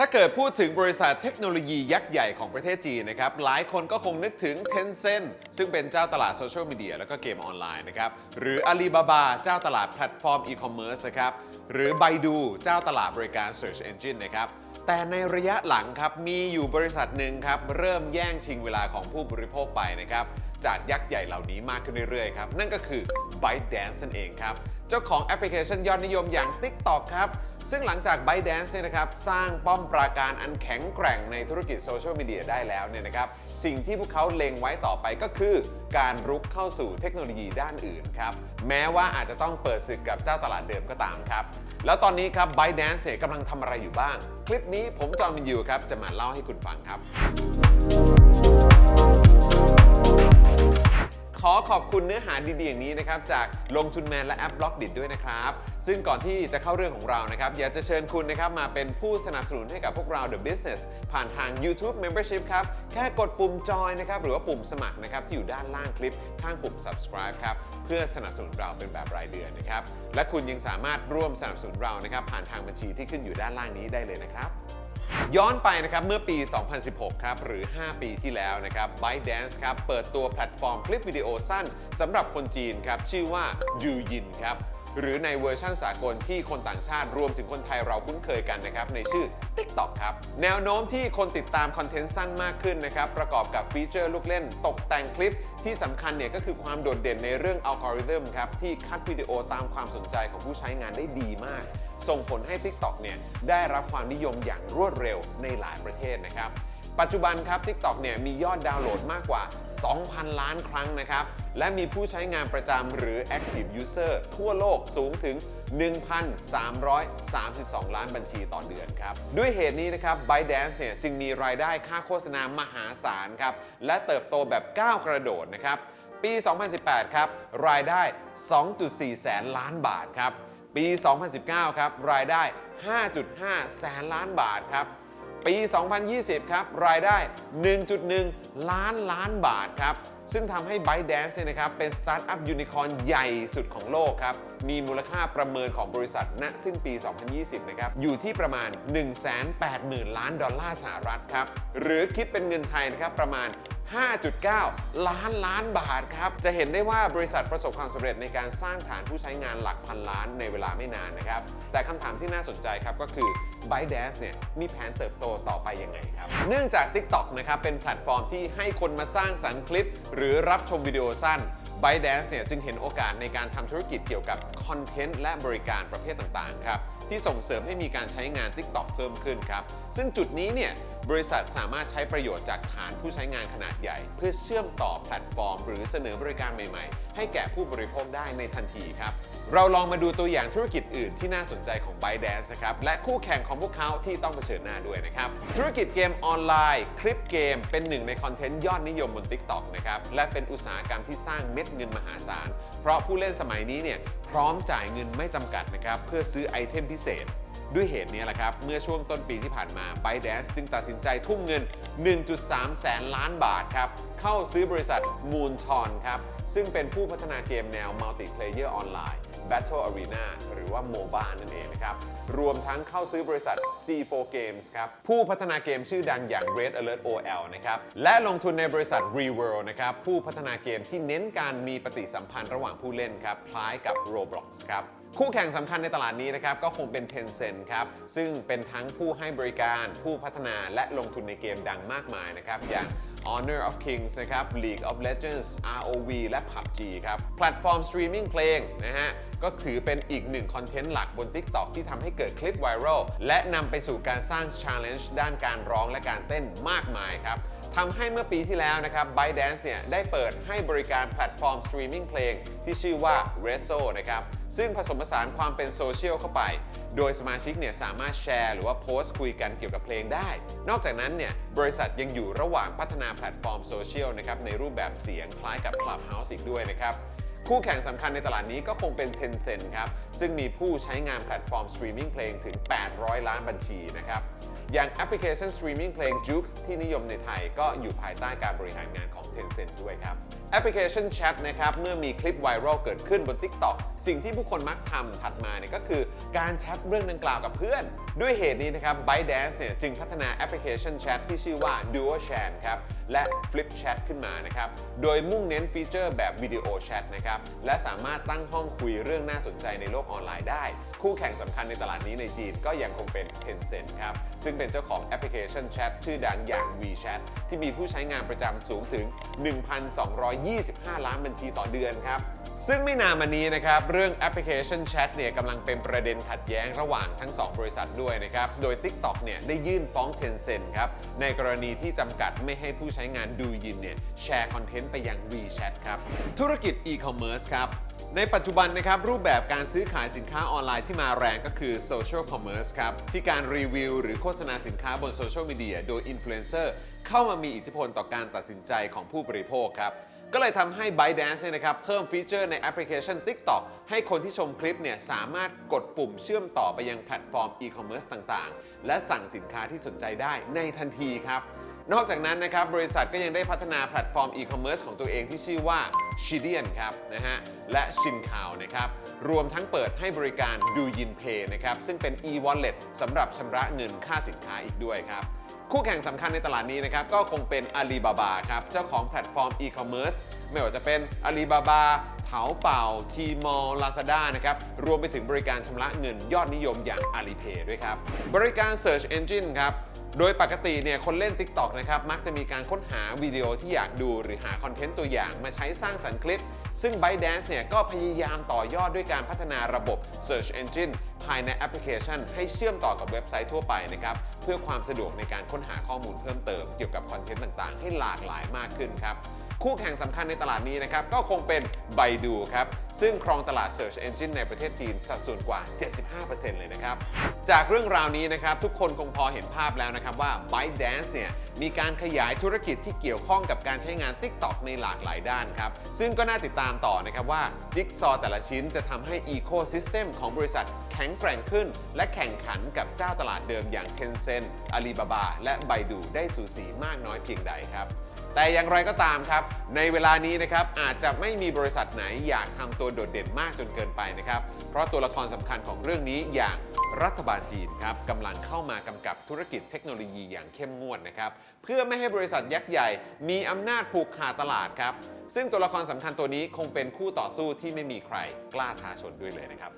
ถ้าเกิดพูดถึงบริษัทเทคโนโลยียักษ์ใหญ่ของประเทศจีนนะครับ หลายคนก็คงนึกถึง Tencent ซึ่งเป็นเจ้าตลาดโซเชียลมีเดียแล้วก็เกมออนไลน์นะครับ หรือ Alibaba เจ้าตลาดแพลตฟอร์มอีคอมเมิร์ซนะครับ หรือ Baidu เจ้าตลาดบริการ Search Engine นะครับ แต่ในระยะหลังครับ มีอยู่บริษัทหนึ่งครับ เริ่มแย่งชิงเวลาของผู้บริโภคไปนะครับ จากยักษ์ใหญ่เหล่านี้มากขึ้นเรื่อยๆครับ นั่นก็คือ ByteDance นั่นเองครับ เจ้าของแอปพลิเคชันยอดนิยมอย่าง TikTok ครับ ซึ่งหลังจาก ByteDance เนี่ยนะครับสร้างป้อมปราการอันแข็งแกร่งในธุรกิจโซเชียลมีเดียได้แล้วเนี่ยนะครับสิ่งที่พวกเขาเล็งไว้ต่อไปก็คือ การรุกเข้าสู่เทคโนโลยีด้านอื่นครับแม้ว่าอาจจะต้องเปิดศึกกับเจ้าตลาดเดิมก็ตามครับ แล้วตอนนี้ครับ ByteDance เนี่ยกำลังทำอะไรอยู่บ้าง คลิปนี้ผมจอห์นวินยูครับจะมาเล่าให้คุณฟังครับ ขอขอบคุณเนื้อหาดีๆอย่างนี้นะครับจากลงทุนแมนและแอปบล็อกดิด้วยนะครับ ซึ่งก่อนที่จะเข้าเรื่องของเรานะครับ อยากจะเชิญคุณนะครับมาเป็นผู้สนับสนุนให้กับพวกเรา The Business ผ่านทาง YouTube Membership ครับ แค่กดปุ่มจอยนะครับหรือว่าปุ่มสมัครนะครับที่อยู่ด้านล่างคลิปข้างปุ่ม subscribe ครับเพื่อสนับสนุนเราเป็นแบบรายเดือนนะครับและคุณยังสามารถร่วมสนับสนุนเรานะครับผ่านทางบัญชีที่ขึ้นอยู่ด้านล่างนี้ได้เลยนะครับ ย้อนไปนะครับเมื่อปี 2016 ครับ หรือ 5 ปีที่แล้วนะครับ ByteDance ครับ เปิดตัวแพลตฟอร์มคลิปวิดีโอสั้นสำหรับคนจีนครับ ชื่อว่า Douyin ครับ หรือในเวอร์ชั่นสากลที่คนต่างชาติรวมถึงคนไทยเราคุ้นเคยกันนะครับ ในชื่อ TikTok ครับ แนวโน้มที่คนติดตามคอนเทนต์สั้นมากขึ้นนะครับ ประกอบกับฟีเจอร์ลูกเล่นตกแต่งคลิปที่สำคัญเนี่ยก็คือความโดดเด่นในเรื่องอัลกอริทึมครับ ที่คัดวิดีโอตามความสนใจของผู้ใช้งานได้ดีมาก ส่งผลให้ TikTok เนี่ยได้รับความนิยมอย่างรวดเร็วในหลายประเทศนะครับ ปัจจุบันครับ TikTok เนี่ยมียอดดาวน์โหลดมากกว่า 2,000 ล้านครั้งนะครับ และมีผู้ใช้งานประจำหรือ Active User ทั่วโลกสูงถึง 1,332 ล้านบัญชีต่อเดือนครับ ด้วยเหตุนี้นะครับ ByteDance เนี่ยจึงมีรายได้ค่าโฆษณามหาศาลครับ และเติบโตแบบก้าวกระโดดนะครับ ปี 2018 ครับ รายได้ 2.4 แสนล้านบาทครับ ปี 2019 ครับ รายได้ 5.5 แสนล้านบาทครับ ปี 2020 ครับ รายได้ 1.1 ล้านล้านบาทครับ ซึ่งทำให้ ByteDance เนี่ยนะครับ เป็นสตาร์ทอัพยูนิคอร์นใหญ่สุดของโลกครับมีมูลค่าประเมินของบริษัทณสิ้นปี 2020 นะครับ อยู่ที่ประมาณ 180,000 ล้านดอลลาร์สหรัฐครับ หรือคิดเป็นเงินไทยนะครับประมาณ5.9 ล้านล้านบาทครับ จะเห็นได้ว่าบริษัทประสบความสำเร็จในการสร้างฐานผู้ใช้งานหลักพันล้านในเวลาไม่นานนะครับ แต่คำถามที่น่าสนใจครับก็คือ ByteDance เนี่ยมีแผนเติบโตต่อไปยังไงครับ เนื่องจาก TikTok นะครับเป็นแพลตฟอร์มที่ให้คนมาสร้างสรรค์คลิป หรือรับชมวิดีโอสั้น b y d a n c e เนี่ยจึงเห็นโอกาสในการทำธุรกิจเกี่ยวกับคอนเทนต์และบริการประเภทต่างๆครับที่ส่งเสริมให้มีการใช้งาน TikTok เพิ่มขึ้นครับ ซึ่งจุดนี้เนี่ยบริษัทสามารถใช้ประโยชน์จากฐานผู้ใช้งานขนาดใหญ่ เพื่อเชื่อมต่อแพลตฟอร์ม หรือเสนอบริการใหม่ๆ ให้แก่ผู้บริโภคได้ในทันทีครับ เราลองมาดูตัวอย่างธุรกิจอื่นที่น่าสนใจของ ByteDance นะครับ และคู่แข่งของพวกเขาที่ต้องเผชิญหน้าด้วยนะครับ ธุรกิจเกมออนไลน์ คลิปเกม เป็นหนึ่งในคอนเทนต์ยอดนิยมบน TikTok นะครับ และเป็นอุตสาหกรรมที่สร้างเม็ดเงินมหาศาล เพราะผู้เล่นสมัยนี้เนี่ยพร้อมจ่ายเงินไม่จำกัดนะครับ เพื่อซื้อไอเทมพิเศษด้วยเหตุนี้แหละครับ เมื่อช่วงต้นปีที่ผ่านมา ByteDance จึงตัดสินใจทุ่มเงิน 1.3 แสนล้านบาทครับ เข้าซื้อบริษัท Moonton ครับ ซึ่งเป็นผู้พัฒนาเกมแนว Multiplayer Online Battle Arena หรือว่า MOBA นั่นเองนะครับ รวมทั้งเข้าซื้อบริษัท C4 Games ครับ ผู้พัฒนาเกมชื่อดังอย่าง Red Alert OL นะครับ และลงทุนในบริษัท Reworld นะครับ ผู้พัฒนาเกมที่เน้นการมีปฏิสัมพันธ์ระหว่างผู้เล่นครับ คล้ายกับ Roblox ครับคู่แข่งสำคัญในตลาดนี้นะครับ ก็คงเป็น Tencent ครับ ซึ่งเป็นทั้งผู้ให้บริการผู้พัฒนาและลงทุนในเกมดังมากมายนะครับ อย่าง Honor of Kings นะครับ League of Legends ROV และ PUBG ครับแพลตฟอร์มสตรีมมิ่งเพลงนะฮะ ก็ถือเป็นอีกหนึ่งคอนเทนต์หลักบน TikTok ที่ทำให้เกิดคลิปไวรัลและนำไปสู่การสร้าง Challenge ด้านการร้องและการเต้นมากมายครับทำให้เมื่อปีที่แล้วนะครับ ByteDance เนี่ยได้เปิดให้บริการแพลตฟอร์มสตรีมมิ่งเพลงที่ชื่อว่า Rezo นะครับซึ่งผสมผสานความเป็นโซเชียลเข้าไป โดยสมาชิกเนี่ยสามารถแชร์หรือว่าโพสต์คุยกันเกี่ยวกับเพลงได้ นอกจากนั้นเนี่ยบริษัทยังอยู่ระหว่างพัฒนาแพลตฟอร์มโซเชียลนะครับในรูปแบบเสียงคล้ายกับ Clubhouse อีกด้วยนะครับ คู่แข่งสำคัญในตลาดนี้ก็คงเป็น Tencent ครับ ซึ่งมีผู้ใช้งานแพลตฟอร์มสตรีมมิ่งเพลงถึง 800 ล้านบัญชีนะครับ อย่างแอปพลิเคชันสตรีมมิ่งเพลง Joox ที่นิยมในไทยก็อยู่ภายใต้การบริหารงานของ Tencent ด้วยครับ แอปพลิเคชันแชทนะครับ เมื่อมีคลิปไวรัลเกิดขึ้นบน TikTok สิ่งที่ผู้คนมักทำถัดมาเนี่ยก็คือการแชทเรื่องดังกล่าวกับเพื่อน ด้วยเหตุนี้นะครับ ByteDance เนี่ยจึงพัฒนาแอปพลิเคชันแชทที่ชื่อว่า Duo Chat ครับ และ Flip Chat ขึ้นมานะครับ โดยมุ่งเน้นฟีเจอร์แบบวิดีโอแชทนะครับ และสามารถตั้งห้องคุยเรื่องน่าสนใจในโลกออนไลน์ได้ คู่แข่งสำคัญในตลาดนี้ในจีนก็ยังคงเป็น Tencent ครับ ซึ่งเป็นเจ้าของแอปพลิเคชันแชทชื่อดังอย่าง WeChat ที่มีผู้ใช้งานประจำสูงถึง 1,225 ล้านบัญชีต่อเดือนครับซึ่งไม่นานมานี้นะครับเรื่องแอปพลิเคชันแชทเนี่ยกำลังเป็นประเด็นขัดแย้งระหว่างทั้ง 2 บริษัทด้วยนะครับ โดย TikTok เนี่ยได้ยื่นฟ้อง Tencent ครับในกรณีที่จำกัดไม่ให้ผู้ใช้ช้งานดูยินเนี่ยแชร์คอนเทนต์ไปยัง WeChat ครับ ธุรกิจ e-commerce ครับในปัจจุบันนะครับ รูปแบบการซื้อขายสินค้าออนไลน์ที่มาแรงก็คือ social commerce ครับ ที่การรีวิวหรือโฆษณาสินค้าบนโซเชียลมีเดียโดยอินฟลูเอนเซอร์เข้ามามีอิทธิพลต่อการตัดสินใจของผู้บริโภคครับ ก็เลยทำให้ ByteDance เนี่ยนะครับ เพิ่มฟีเจอร์ในแอปพลิเคชัน TikTok ให้คนที่ชมคลิปเนี่ยสามารถกดปุ่มเชื่อมต่อไปยังแพลตฟอร์มอีคอมเมิร์ซต่างๆ และสั่งสินค้าที่สนใจได้ในทันทีครับ นอกจากนั้นนะครับบริษัทก็ยังได้พัฒนาแพลตฟอร์มอีคอมเมิร์ซของตัวเองที่ชื่อว่า Shidian ครับนะฮะและชินคาวนะครับรวมทั้งเปิดให้บริการดูยินเพย์นะครับซึ่งเป็น e-wallet สำหรับชำระเงินค่าสินค้าอีกด้วยครับ คู่แข่งสำคัญในตลาดนี้นะครับ ก็คงเป็น Alibaba ครับ เจ้าของแพลตฟอร์ม e-commerce ไม่ว่าจะเป็น Alibaba เถาเป่า Tmall Lazada นะครับ รวมไปถึงบริการชำระเงินยอดนิยมอย่าง Alipay ด้วยครับ บริการ Search Engine ครับโดยปกติเนี่ยคนเล่น TikTok นะครับมักจะมีการค้นหาวิดีโอที่อยากดูหรือหาคอนเทนต์ตัวอย่างมาใช้สร้างสรรค์คลิป ซึ่ง ByteDance เนี่ยก็พยายามต่อยอดด้วยการพัฒนาระบบ Search Engine ายในแอปพลิเคชัน ให้เชื่อมต่อกับเว็บไซต์ทั่วไปนะครับเพื่อความสะดวกในการค้นหาข้อมูลเพิ่มเติมเกี่ยวกับคอนเทนต์ต่างๆ ให้หลากหลายมากขึ้นครับคู่แข่งสำคัญในตลาดนี้นะครับก็คงเป็น Baidu ครับ ซึ่งครองตลาด Search Engine ในประเทศจีนสัดส่วนกว่า 75%เลยนะครับ จากเรื่องราวนี้นะครับ ทุกคนคงพอเห็นภาพแล้วนะครับว่า ByteDance เนี่ยมีการขยายธุรกิจที่เกี่ยวข้องกับการใช้งาน TikTok ในหลากหลายด้านครับ ซึ่งก็น่าติดตามต่อนะครับว่าจิ๊กซอว์แต่ละชิ้นจะทำให้ Ecosystem ของบริษัทแข็งแกร่งขึ้น และแข่งขันกับเจ้าตลาดเดิมอย่าง Tencent Alibaba และ Baidu ได้สูสีมากน้อยเพียงใดครับ แต่อย่างไรก็ตามครับ ในเวลานี้นะครับอาจจะไม่มีบริษัทไหนอยากทำตัวโดดเด่นมากจนเกินไปนะครับ เพราะตัวละครสำคัญของเรื่องนี้อย่างรัฐบาลจีนครับกำลังเข้ามากำกับธุรกิจเทคโนโลยีอย่างเข้มงวดนะครับ เพื่อไม่ให้บริษัทยักษ์ใหญ่ มีอำนาจผูกขาดตลาดครับ ซึ่งตัวละครสำคัญตัวนี้คงเป็นคู่ต่อสู้ที่ไม่มีใครกล้าท้าชนด้วยเลยนะครับ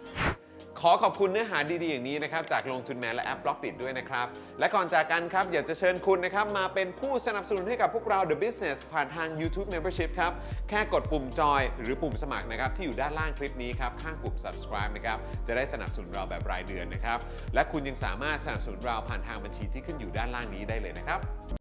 ขอขอบคุณเนื้อหาดีๆอย่างนี้นะครับจากลงทุนแมนและแอปบล็อกดิด้วยนะครับ และก่อนจากกันครับอยากจะเชิญคุณนะครับมาเป็นผู้สนับสนุนให้กับพวกเรา The Business ผ่านทาง YouTube Membership ครับ แค่กดปุ่มจอยหรือปุ่มสมัครนะครับที่อยู่ด้านล่างคลิปนี้ครับข้างปุ่ม subscribe นะครับจะได้สนับสนุนเราแบบรายเดือนนะครับและคุณยังสามารถสนับสนุนเราผ่านทางบัญชีที่ขึ้นอยู่ด้านล่างนี้ได้เลยนะครับ